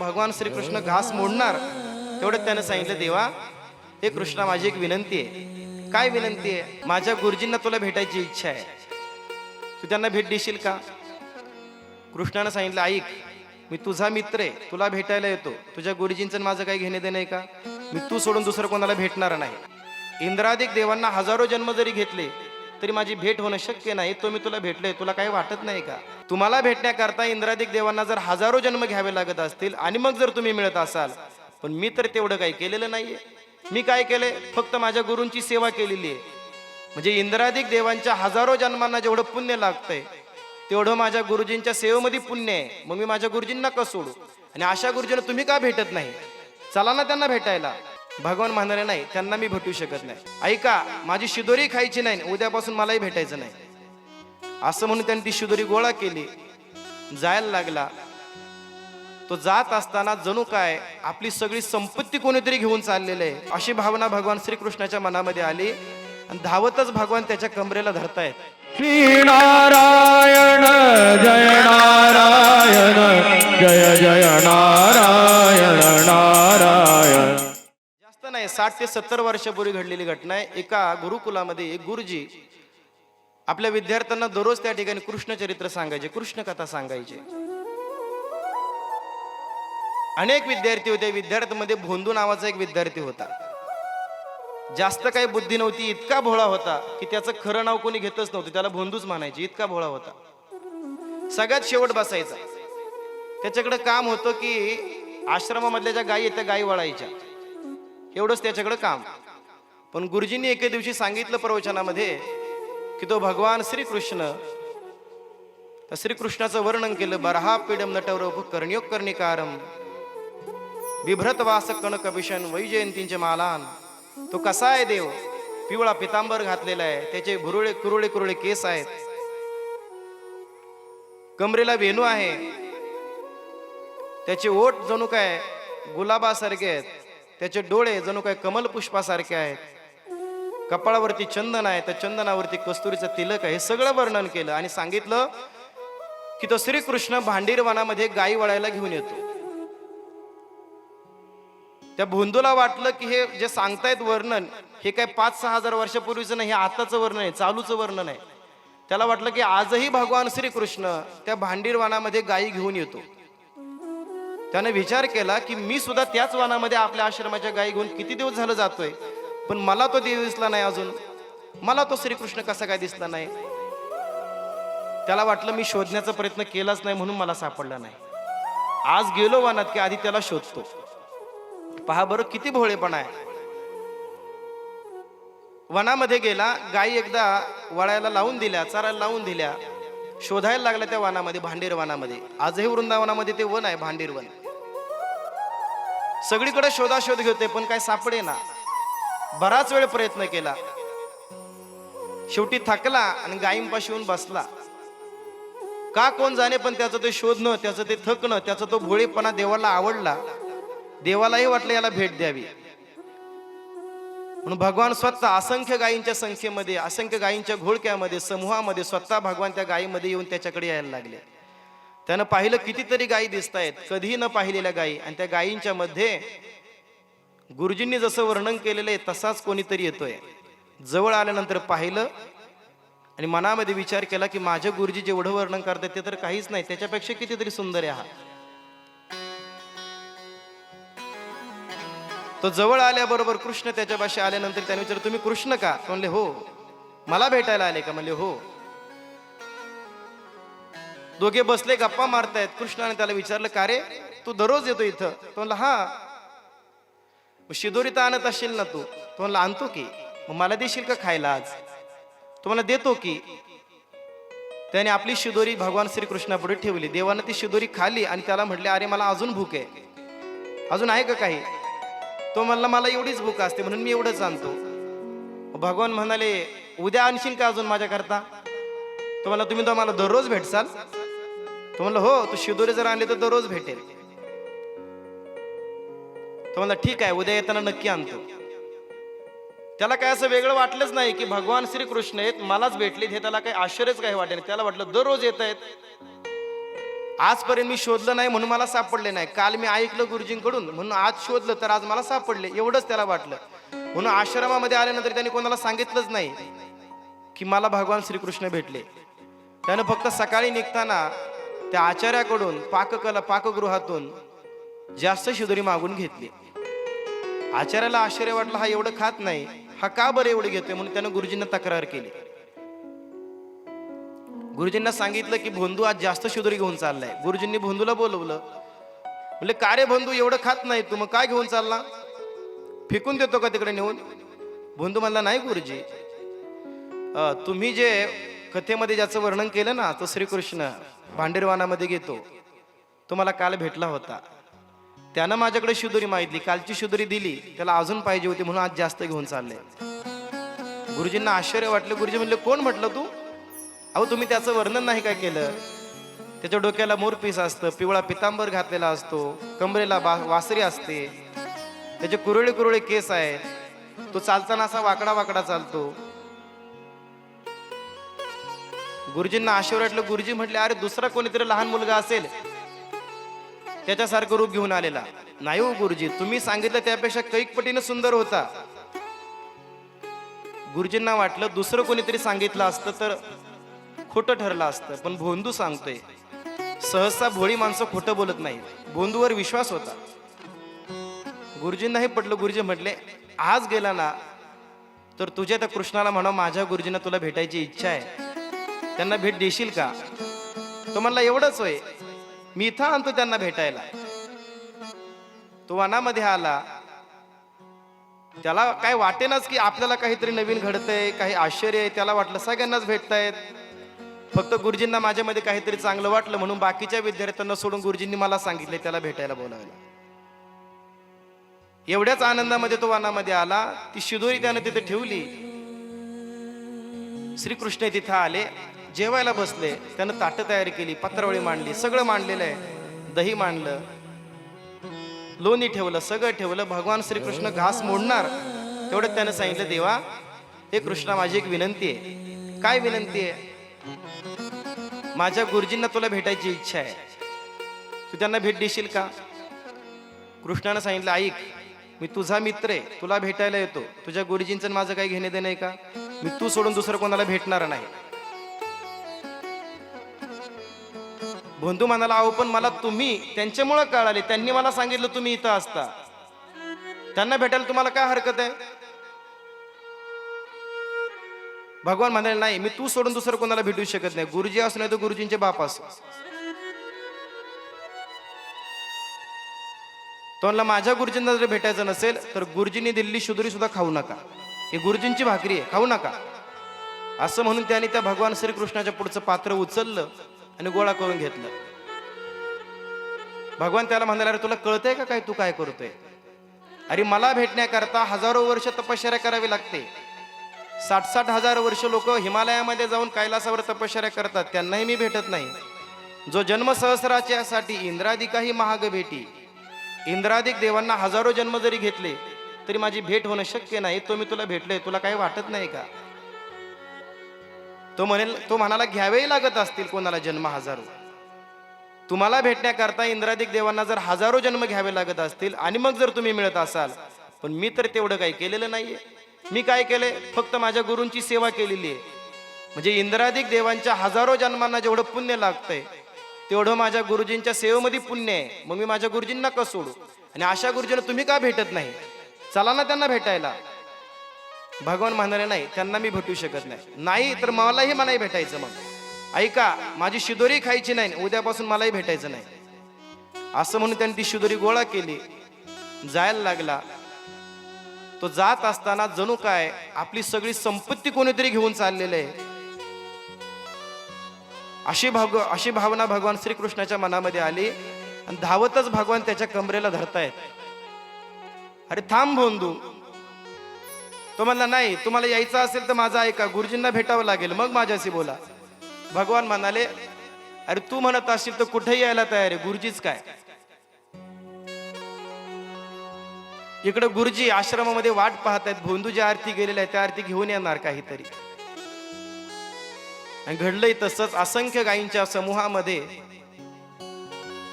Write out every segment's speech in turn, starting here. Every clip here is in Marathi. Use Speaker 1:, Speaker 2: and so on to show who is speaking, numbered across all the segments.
Speaker 1: भगवान श्रीकृष्ण घास मोडणार तेवढं त्यानं सांगितलं देवा हे कृष्णा माझी एक विनंती आहे. काय विनंती आहे? माझ्या गुरुजींना तुला भेटायची इच्छा आहे. तू त्यांना भेट देशील का? कृष्णानं सांगितलं ऐक मी तुझा मित्र आहे तुला भेटायला येतो. तुझ्या गुरुजींचं माझं काही घेणे देणं आहे का? मी तू सोडून दुसरं कोणाला भेटणार नाही. इंद्रादिक देवांना हजारो जन्म जरी घेतले तरी माझी भेट होणं शक्य नाही तो मी तुला भेटलोय तुला काही वाटत नाही का? तुम्हाला भेटण्याकरता इंद्रादिक देवांना जर हजारो जन्म घ्यावे लागत असतील आणि मग जर तुम्ही मिळत असाल पण मी तर तेवढं काही केलेलं नाहीये. मी काय केलंय? फक्त माझ्या गुरूंची सेवा केलेली आहे. म्हणजे इंद्रादिक देवांच्या हजारो जन्मांना जेवढं पुण्य लागतंय तेवढं माझ्या गुरुजींच्या सेवेमध्ये पुण्य आहे. मग मी माझ्या गुरुजींना का सोडू? आणि अशा गुरुजींना तुम्ही का भेटत नाही? चला ना त्यांना भेटायला. भगवान म्हणाले नाही त्यांना मी भेटू शकत नाही. ऐका माझी शिदोरी खायची नाही उद्यापासून मलाही भेटायचं नाही. असं म्हणून त्यांनी ती शिदोरी गोळा केली. जायला लागला. तो जात असताना जणू काय आपली सगळी संपत्ती कोणीतरी घेऊन चाललेलं आहे अशी भावना भगवान श्रीकृष्णाच्या मनामध्ये आली आणि धावतच भगवान त्याच्या कमरेला धरतायत.
Speaker 2: श्रीनारायण जय नारायण जय जय नारायण नारायण.
Speaker 1: साठ ते सत्तर वर्षापूर्वी घडलेली घटना आहे. एका गुरुकुलामध्ये एक गुरुजी आपल्या विद्यार्थ्यांना दररोज त्या ठिकाणी कृष्ण चरित्र सांगायचे कृष्ण कथा सांगायचे. अनेक विद्यार्थी होते. विद्यार्थ्यांमध्ये भोंदू नावाचा एक विद्यार्थी होता. जास्त काही बुद्धी नव्हती इतका भोळा होता की त्याचं खरं नाव कोणी घेतच नव्हतं. त्याला भोंदूच म्हणायचे इतका भोळा होता. सगळ्यात शेवट बसायचा. त्याच्याकडे काम होतं की आश्रमामधल्या ज्या गायी आहेत त्या गायी वळायच्या एवढंच त्याच्याकडं काम. पण गुरुजींनी एके दिवशी सांगितलं प्रवचनामध्ये की तो भगवान श्रीकृष्ण त्या श्रीकृष्णाचं वर्णन केलं बरहा पिडम नटवरप कर्णयोग कर्णिकारम बिभ्रत वास कणक भीषण वैजयंतींचे मालान तो कसा आहे देव? पिवळा पितांबर घातलेला आहे त्याचे भुरुळे कुरुळे कुरुळे केस आहेत. कमरेला वेणू आहे त्याचे ओठ जणू काय गुलाबासारखे आहेत. त्याचे डोळे जणू काय कमल पुष्पासारखे आहेत. कपाळावरती चंदन आहे त्या चंदनावरती कस्तुरीचं तिलक आहे. हे सगळं वर्णन केलं आणि सांगितलं की तो श्रीकृष्ण भांडीरवनामध्ये गायी वळायला घेऊन येतो. त्या भोंदूला वाटलं की हे जे सांगतायत वर्णन हे काय पाच सहा हजार वर्षापूर्वीचं नाही हे आताचं वर्णन आहे चालूचं वर्णन आहे. त्याला वाटलं की आजही भगवान श्रीकृष्ण त्या भांडीरवनामध्ये गायी घेऊन येतो. त्याने विचार केला की मी सुद्धा त्याच वनामध्ये आपल्या आश्रमाच्या गायी घेऊन किती दिवस झालं जातोय? पण मला तो देव दिसला नाही अजून. मला तो श्रीकृष्ण कसा काय दिसला नाही? त्याला वाटलं मी शोधण्याचा प्रयत्न केलाच नाही म्हणून मला सापडला नाही. आज गेलो वनात की आधी त्याला शोधतो. पहा बरं किती भोळेपणा आहे. वनामध्ये गेला गायी एकदा वळायला लावून दिल्या चारायला लावून दिल्या. शोधायला लागला त्या वनामध्ये भांडीर वनामध्ये. आजही वृंदावनामध्ये ते वन आहे भांडीर वन. सगळीकडे शोधाशोध घेते पण काय सापडे ना. बराच वेळ प्रयत्न केला. शेवटी थकला आणि गायींपाशी येऊन बसला. का कोण जाणे पण त्याचं ते शोधणं त्याचं ते थकणं त्याचा तो भोळेपणा देवाला आवडला. देवालाही वाटलं याला भेट द्यावी. म्हणून भगवान स्वतः असंख्य गायींच्या संख्येमध्ये असंख्य गायींच्या घोळक्यामध्ये समूहामध्ये स्वतः भगवान त्या गायीमध्ये येऊन त्याच्याकडे यायला लागले. त्यानं पाहिलं कितीतरी गायी दिसत आहेत कधीही न पाहिलेल्या गायी. आणि त्या गायींच्या मध्ये गुरुजींनी जसं वर्णन केलेलं आहे तसाच कोणीतरी येतोय. जवळ आल्यानंतर पाहिलं आणि मनामध्ये विचार केला की माझ्या गुरुजी जेवढं वर्णन करतात ते तर काहीच नाही. त्याच्यापेक्षा कितीतरी सुंदर आहे हा. तो जवळ आल्याबरोबर कृष्ण त्याच्यापाशी आल्यानंतर त्याने विचारलं तुम्ही कृष्ण का? तो म्हणले हो. मला भेटायला आले का? म्हणले हो. दोघे बसले गप्पा मारतायत. कृष्णाने त्याला विचारलं का रे? तू दररोज येतो इथं? तो म्हणला हा. शिदोरी तर आणत असशील ना तू? तो म्हणला आणतो की. मग मला देशील का खायला आज? तुम्हाला देतो की. त्याने आपली शिदोरी भगवान श्रीकृष्णापुढे ठेवली. देवानं ती शिदोरी खाली आणि त्याला म्हटले अरे मला अजून भूक आहे. अजून आहे का काही? तो म्हणला मला एवढीच भूक असते म्हणून मी एवढंच आणतो. भगवान म्हणाले उद्या आणशील का अजून माझ्याकरता? तो म्हणला तुम्ही तर मला दररोज भेटसाल. तो म्हणला हो तू शिदोरे जर आणले तर दररोज भेटेल. तो म्हणला ठीक आहे उद्या येताना नक्की आणतो. त्याला काय असं वेगळं वाटलंच नाही की भगवान श्रीकृष्ण आहेत मलाच भेटलेत हे त्याला काही आश्चर्यच काही वाटेल त्याला वाटलं दररोज येत आहेत आजपर्यंत मी शोधलं नाही म्हणून मला सापडले नाही. काल मी ऐकलं गुरुजींकडून म्हणून आज शोधलं तर आज मला सापडले. एवढंच त्याला वाटलं. म्हणून आश्रमामध्ये आल्यानंतर त्यांनी कोणाला सांगितलंच नाही की मला भगवान श्रीकृष्ण भेटले. त्यानं फक्त सकाळी निघताना त्या आचार्याकडून पाककला पाकगृहातून जास्त शिदोरी मागून घेतली. आचार्याला आश्चर्य वाटलं हा एवढं खात नाही. हा का बरं एवढं घेतोय? म्हणून त्यानं गुरुजींना तक्रार केली. गुरुजींना सांगितलं की भोंदू आज जास्त शिदोरी घेऊन चाललाय. गुरुजींनी भोंदूला बोलवलं. म्हणजे का रे भोंदू? एवढं खात नाही तू मग काय घेऊन चालला? फेकून देतो का तिकडे नेऊन? भोंदू म्हणला नाही गुरुजी. तुम्ही जे कथेमध्ये ज्याचं वर्णन केलं ना तो श्रीकृष्ण भांडेरवानामध्ये घेतो. तो मला काल भेटला होता. त्यानं माझ्याकडे शिदोरी मागितली. कालची शिदोरी दिली. त्याला अजून पाहिजे होती म्हणून आज जास्त घेऊन चालले. गुरुजींना आश्चर्य वाटलं. गुरुजी म्हणले कोण म्हटलं तू? अहो तुम्ही त्याचं वर्णन नाही काय केलं? त्याच्या डोक्याला मोरपीस असतं पिवळा पितांबर घातलेला असतो कमरेला बा वासरी असते. त्याचे कुरळे कुरळे केस आहेत. तो चालताना असा वाकडा वाकडा चालतो. गुरुजींना आश्चर्य वाटलं. गुरुजी म्हटले अरे दुसरा कोणीतरी लहान मुलगा असेल. त्याच्यासारखं रूप घेऊन आलेला. नाही हो गुरुजी तुम्ही सांगितलं त्यापेक्षा कैक पटीनं सुंदर होता. गुरुजींना वाटलं दुसरं कोणीतरी सांगितलं असतं तर खोटं ठरलं असतं पण भोंदू सांगतोय. सहसा भोळी माणसं खोटं बोलत नाही भोंदूवर विश्वास होता. गुरुजींनाही पटलं गुरुजी म्हटले आज गेला ना तर तुझ्या त्या कृष्णाला म्हणा माझ्या गुरुजींना तुला भेटायची इच्छा आहे. त्यांना भेट देशील का? तो म्हणला एवढंच होय. मी इथं आणतो त्यांना भेटायला. तो वनामध्ये आला. त्याला काय वाटेनाच की आपल्याला काहीतरी नवीन घडतंय काही आश्चर्य आहे त्याला वाटलं सगळ्यांनाच भेटतायत. फक्त गुरुजींना माझ्यामध्ये काहीतरी चांगलं वाटलं म्हणून बाकीच्या विद्यार्थ्यांना सोडून गुरुजींनी मला सांगितले त्याला भेटायला बोलायला. एवढ्याच आनंदामध्ये तो वनामध्ये आला ती शिदोरी त्यानं तिथे ठेवली. श्रीकृष्ण तिथं आले जेवायला बसले त्यानं ताटं तयार केली पत्रावळी मांडली सगळं मांडलेलं आहे. दही मांडलं लोणी ठेवलं सगळं ठेवलं भगवान श्रीकृष्ण घास मोडणार. तेवढं त्यानं सांगितलं देवा हे कृष्णा माझी एक विनंती आहे. काय विनंती आहे? माझ्या गुरुजींना तुला भेटायची इच्छा आहे. तू त्यांना भेट देशील का? कृष्णानं सांगितलं ऐक मी तुझा मित्र आहे तुला भेटायला येतो. तुझ्या गुरुजींचं माझं काही घेणे देणं आहे का? मी तू सोडून दुसरं कोणाला भेटणार नाही. बंधू म्हणाला अहो पण मला तुम्ही त्यांच्यामुळं कळाले. त्यांनी मला सांगितलं तुम्ही इथं असता. त्यांना भेटायला तुम्हाला काय हरकत आहे? भगवान म्हणाले नाही मी तू सोडून दुसरं कोणाला भेटू शकत नाही. गुरुजी असू नाही तर गुरुजींचे बाप असो. तो माझ्या गुरुजींना जर भेटायचं नसेल तर गुरुजींनी दिल्ली शुदुरी सुद्धा खाऊ नका. ही गुरुजींची भाकरी आहे खाऊ नका. असं म्हणून त्याने त्या भगवान श्रीकृष्णाच्या पुढचं पात्र उचललं आणि गोळा करून घेतलं. भगवान त्याला म्हणाला अरे तुला कळतंय का काय तू काय करतोय? अरे मला भेटण्याकरता हजारो वर्ष तपश्चर्या करावी लागते. साठ साठ हजार वर्ष लोक हिमालयामध्ये जाऊन कैलासावर तपश्चर्या करतात. त्यांनाही मी भेटत नाही. जो जन्म सहस्राच्यासाठी इंद्रादिकाही महाग भेटी. इंद्रादिक देवांना हजारो जन्म जरी घेतले तरी माझी भेट होणं शक्य नाही. तो मी तुला भेटलोय तुला काही वाटत नाही का? तो म्हणेल तो म्हणाला घ्यावेही लागत असतील कोणाला जन्म हजारो. तुम्हाला भेटण्याकरता इंद्रादिक देवांना जर हजारो जन्म घ्यावे लागत असतील आणि मग जर तुम्ही मिळत असाल पण मी तर तेवढं काही केलेलं नाहीये. मी काय केलंय फक्त माझ्या गुरूंची सेवा केलेली आहे. म्हणजे इंद्रादिक देवांच्या हजारो जन्मांना जेवढं पुण्य लागतंय तेवढं माझ्या गुरुजींच्या सेवेमध्ये पुण्य आहे. मग मी माझ्या गुरुजींना का सोडू? आणि अशा गुरुजींना तुम्ही का भेटत नाही? चला ना त्यांना भेटायला. भगवान म्हणाले नाही त्यांना मी भेटू शकत नाही. नाही तर मलाही मलाही भेटायचं मग. ऐका माझी शिदोरी खायची नाही उद्यापासून मलाही भेटायचं नाही. असं म्हणून त्यांनी ती शिदोरी गोळा केली. जायला लागला. तो जात असताना जणू काय आपली सगळी संपत्ती कोणीतरी घेऊन चाललेलं आहे. अशी भाग अशी भावना भगवान श्रीकृष्णाच्या मनामध्ये आली आणि धावतच भगवान त्याच्या कमरेला धरतायत. अरे थांब भोंदू. तो म्हणला नाही तुम्हाला यायचं असेल तर माझा ऐका गुरुजींना भेटावं लागेल मग माझ्याशी बोला. भगवान म्हणाले अरे तू म्हणत असशील तर कुठेही यायला तयार आहे गुरुजीच काय? इकडे गुरुजी आश्रमामध्ये वाट पाहत आहेत भोंदू ज्या आरती गेलेल्या आहेत त्या आरती घेऊन येणार काहीतरी. आणि घडलंय तसंच असंख्य गायींच्या समूहामध्ये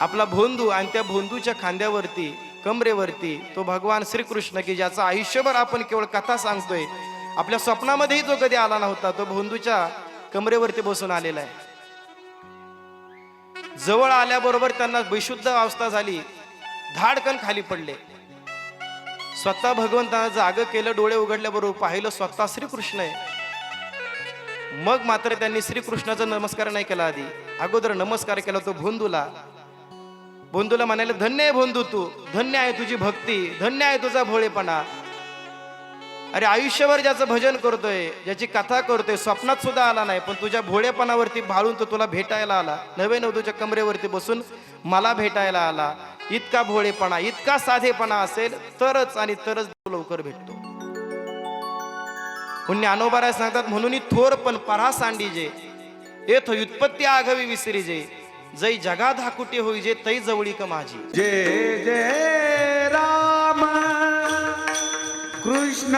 Speaker 1: आपला भोंदू आणि त्या भोंदूच्या खांद्यावरती कमरेवरती तो भगवान श्रीकृष्ण की ज्याचं आयुष्यभर आपण केवळ कथा सांगतोय आपल्या स्वप्नामध्येही जो कधी आला नव्हता तो भोंदूच्या कमरेवरती बसून आलेला आहे. जवळ आल्याबरोबर त्यांना बेशुद्ध अवस्था झाली धाडकन खाली पडले. स्वतः भगवंतानं जाग केलं डोळे उघडल्याबरोबर पाहिलं स्वतः श्रीकृष्ण आहे. मग मात्र त्यांनी श्रीकृष्णाचा नमस्कार नाही केला आधी. अगोदर नमस्कार केला तो भोंदूला. भोंदूला म्हणाले धन्य आहे भोंदू तू. धन्य आहे तुझी भक्ती. धन्य आहे तुझा भोळेपणा. अरे आयुष्यभर ज्याचं भजन करतोय ज्याची कथा करतोय स्वप्नात सुद्धा आला नाही. पण तुझ्या भोळेपणावरती भाळून तो तुला भेटायला आला. नवे नव तुझ्या कमरेवरती बसून मला भेटायला आला. इतका भोळेपणा इतका साधेपणा असेल तरच आणि तरच लवकर भेटतो. पुण्य सांगतात म्हणून थोर पण परा सांडी जे येथ आघावी आघवी विसरी जे जै जगा धाकुटी होई जे तै जवळीक माझी.
Speaker 3: जे जे राम कृष्ण